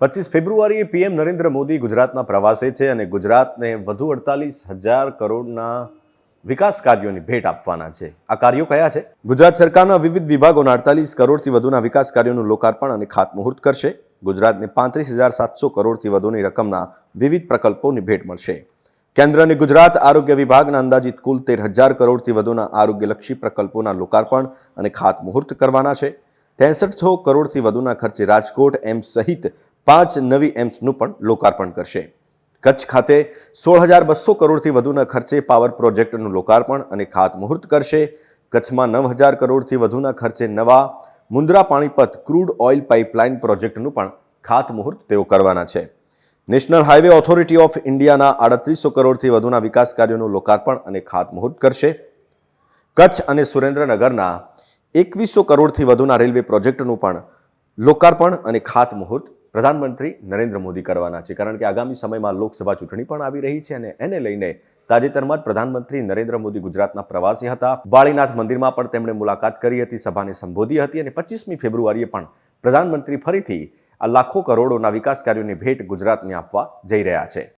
પચીસ ફેબ્રુઆરીએ પીએમ નરેન્દ્ર મોદી ગુજરાતના પ્રવાસે છે અને ગુજરાતને વધુ અડતાલીસ હજાર કરોડના વિકાસ કાર્યોની ભેટ આપવાના છે. આ કાર્યો કયા છે? ગુજરાત સરકારના વિવિધ વિભાગોના અડતાલીસ કરોડથી વધુના વિકાસ કાર્યોનું લોકાર્પણ અને ખાતમુહૂર્ત કરશે. ગુજરાતને પાંત્રીસ હજાર સાતસો કરોડથી વધુની રકમના વિવિધ પ્રકલ્પોની ભેટ મળશે. કેન્દ્ર અને ગુજરાત આરોગ્ય વિભાગના અંદાજિત કુલ તેર હજાર કરોડથી વધુના આરોગ્યલક્ષી પ્રકલ્પોના લોકાર્પણ અને ખાતમુહૂર્ત કરવાના છે. ત્રેસઠસો કરોડથી વધુના ખર્ચે રાજકોટ એમ્સ સહિત પાંચ નવી એમ્સનું પણ લોકાર્પણ કરશે. કચ્છ ખાતે સોળ હજાર બસો કરોડથી વધુના ખર્ચે પાવર પ્રોજેક્ટનું લોકાર્પણ અને ખાતમુહૂર્ત કરશે. કચ્છમાં નવ હજાર કરોડથી વધુના ખર્ચે નવા Mundra Panipat crude oil pipeline પ્રોજેક્ટનું પણ ખાતમુહૂર્ત તેઓ કરવાના છે. નેશનલ હાઈવે ઓથોરિટી ઓફ ઇન્ડિયાના આડત્રીસો કરોડથી વધુના વિકાસ કાર્યોનું લોકાર્પણ અને ખાતમુહૂર્ત કરશે. કચ્છ અને સુરેન્દ્રનગરના એકવીસો કરોડથી વધુના રેલવે પ્રોજેક્ટનું પણ લોકાર્પણ અને ખાતમુહૂર્ત પ્રધાનમંત્રી નરેન્દ્ર મોદી કરવાના છે, કારણ કે આગામી સમયમાં લોકસભા ચૂંટણી પણ આવી રહી છે અને એને લઈને તાજેતરમાં જ પ્રધાનમંત્રી નરેન્દ્ર મોદી ગુજરાતના પ્રવાસી હતા. વાળીનાથ મંદિરમાં પણ તેમણે મુલાકાત કરી હતી, સભાને સંબોધી હતી અને પચીસમી ફેબ્રુઆરીએ પણ પ્રધાનમંત્રી ફરીથી આ લાખો કરોડોના વિકાસ કાર્યોની ભેટ ગુજરાતને આપવા જઈ રહ્યા છે.